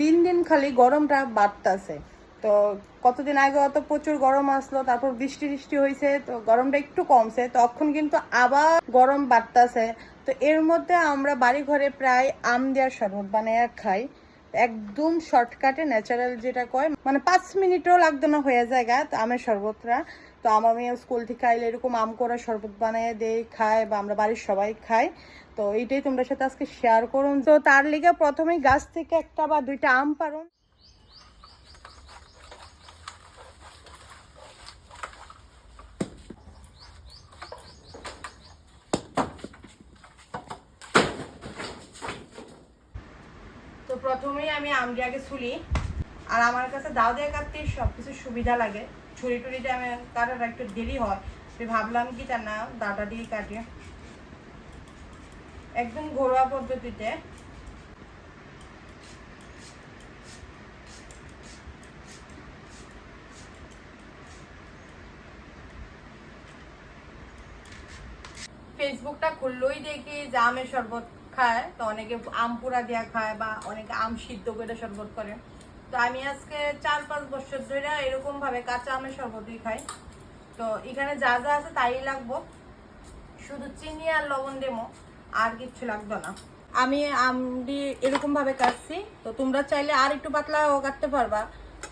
দিন দিন খালি গরমটা বাড়তেছে। তো কতদিন আগে অত প্রচুর গরম আসলো, তারপর বৃষ্টি টিষ্টি হয়েছে তো গরমটা একটু কমছে, তখন কিন্তু আবার গরম বাড়তেছে। তো এর মধ্যে আমরা বাড়ি ঘরে প্রায় আম দেওয়ার শরবত বানায় খাই। একদম শর্টকাটে ন্যাচারাল যেটা কয় মানে পাঁচ মিনিটও লাগতো না হয়ে যায় আমের শরবতটা। তো আমার মেয়ে স্কুল থেকে আইলে এরকম আম করা শরবত বানিয়ে দেয়, খায় বা আমরা বাড়ির সবাই খাই। তো এইটাই তোমরা সাথে আজকে শেয়ার করুন। তো তার লিগে প্রথমেই গাছ থেকে একটা বা দুইটা আম পারুন প্রথমেই আমি আমটি আগে ছুলি, আর আমার কাছে দাও দিয়ে কাটতে সব কিছু সুবিধা লাগে। ছুরি টুরিতে আমি কাটাটা একটু দেরি হয়। তো ভাবলাম কি তা না, দাটা দিয়ে কাটি। একদম ঘরোয়া পদ্ধতিতে। ফেসবুকটা খুললেই দেখি যে আমের শরবত খায়, তো অনেকে আম পুরা দিয়া খায় বা অনেকে আম সিদ্ধ করে শরবত করে। তো আমি আজকে চার পাঁচ বছর ধরে এরকম ভাবে কাঁচা আমের শরবতই খাই। তো এখানে যা যা আছে তাই লাগবো। শুধু চিনি আর লবণ দেবো আর কিচ্ছু লাগবে না। আমি আমডি এরকম ভাবে কাটছি। তো তোমরা চাইলে আর একটু পাতলাও কাটতে পারবা।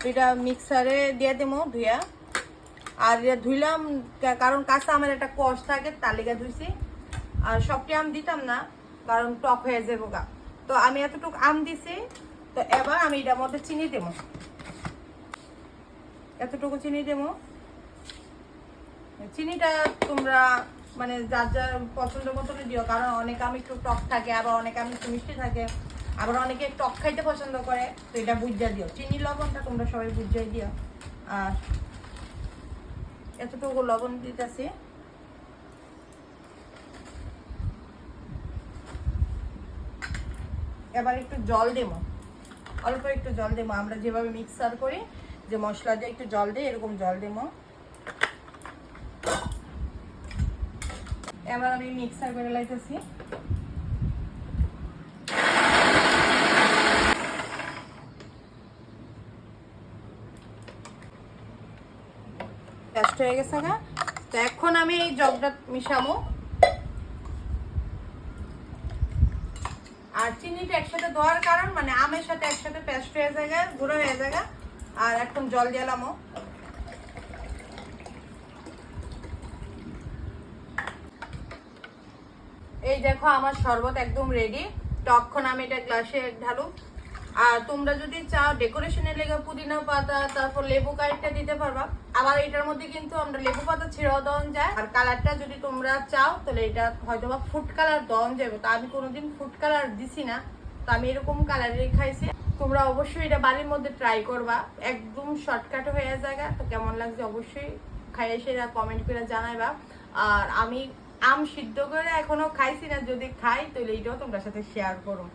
এটা মিক্সারে দিয়ে দেবো ধুইয়া। আর এটা ধুইলাম কারণ কাঁচা আমের একটা কষ থাকে, তার লেগে ধুইছি। আর সবটি আম দিতাম না। কারণ টক হয়ে যাব গা। তো আমি এতটুকু আম দিছি, তো এবার আমি এটার মধ্যে চিনি দেবো। এতটুকু চিনি দেবো। চিনিটা তোমরা মানে যার যার পছন্দ মতনই দিও, কারণ অনেক আমি একটু টক থাকে, আবার অনেক আমি একটু মিষ্টি থাকে, আবার অনেকে টক খাইতে পছন্দ করে, তো এটা বুঝা দিও। চিনি লবণটা তোমরা সবাই বুঝিয়ে দিও। আর এতটুকু লবণ দিতেছি। এবার একটু জল দেবো। অল্প একটু জল দেবো। আমরা যেভাবে মিক্সার করি, যে মশলা দিয়ে একটু জল দিই, এরকম জল দেবো। এবার আমি মিক্সার করে লাইতেছি। হয়ে গেছে তো এখন আমি এই জগটা মিশাবো। আর চিনিটা একসাথে দেওয়ার কারণ মানে আমের সাথে একসাথে পেস্ট হয়ে জায়গা গুঁড়ো হয়ে যায় গা। আর এখন জল দিলামও এই দেখো আমার শরবত একদম রেডি তখন আমি এটা গ্লাসে ঢালু আর তোমরা যদি চাও ডেকোরেশনের লেগে পুদিনা পাতা, তারপর লেবু কাইটটা দিতে পারবা। আবার এটার মধ্যে কিন্তু আমরা লেবু পাতা, ছেড়েও দেওয়া যায়। আর কালারটা যদি তোমরা চাও, তাহলে এটা হয়তো বা ফুড কালার দেওয়া যাবে। তো আমি কোনোদিন ফুড কালার দিছি না, তো আমি এরকম কালারের খাইছি। তোমরা অবশ্যই এটা বাড়ির মধ্যে ট্রাই করবা। একদম শর্টকাট হয়ে যায় তো কেমন লাগছে অবশ্যই খাইয়ে সেটা কমেন্ট করে জানাইবা। আর আমি আম সিদ্ধ করে এখনও খাইছি না, যদি খাই, তাহলে এইটাও তোমরা সাথে শেয়ার করো।